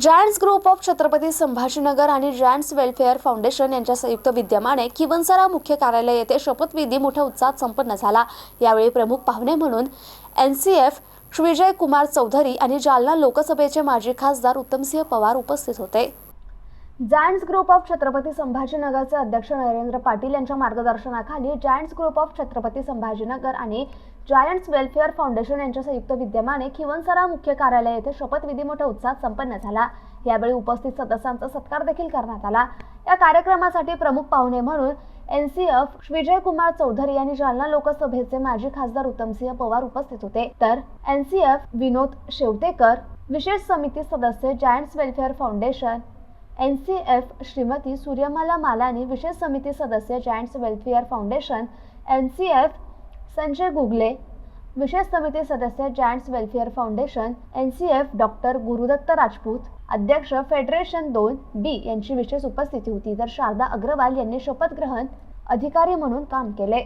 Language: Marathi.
Giants group of Chhatrapati Sambhajinagar आणि जायंट्स वेलफेअर फाउंडेशन यांच्या संयुक्त विद्यमाने किवनसरा मुख्य कार्यालय येथे शपथविधी मोठ्या उत्साहात संपन्न झाला. यावेळी प्रमुख पाहुणे म्हणून N C F Shrijay Kumar Chaudhary आणि जालना लोकसभेचे माजी खासदार उत्तमसिंह पवार उपस्थित होते. जायंट्स ग्रुप ऑफ छत्रपती संभाजीनगरचे अध्यक्ष नरेंद्र पाटील यांच्या मार्गदर्शनाखाली giants group of Chhatrapati Sambhajinagar आणि जायंट्स वेलफेअर फाउंडेशन यांच्या संयुक्त विद्यमाने खिवनसरा मुख्य कार्यालय येथे शपथविधी मोठ्या उत्साहात संपन्न झाला. यावेळी उपस्थित सदस्यांचा सत्कार देखील करण्यात आला. या कार्यक्रमासाठी प्रमुख पाहुणे म्हणून N C F Vijay Kumar Chaudhari आणि जालना लोकसभेचे माजी खासदार उत्तमसिंह पवार उपस्थित होते. तर N C F Vinod Shevtekar विशेष समिती सदस्य giants welfare foundation N C F Shrimati Suryamala Malani विशेष समिती सदस्य giants welfare foundation N C F Sanjay Gugale विशेष समिती सदस्य giants welfare foundation N C F doctor Gurudatta Rajput अध्यक्ष फेडरेशन दोन बी यांची विशेष उपस्थिती होती. तर शारदा अग्रवाल यांनी शपथग्रहण अधिकारी म्हणून काम केले.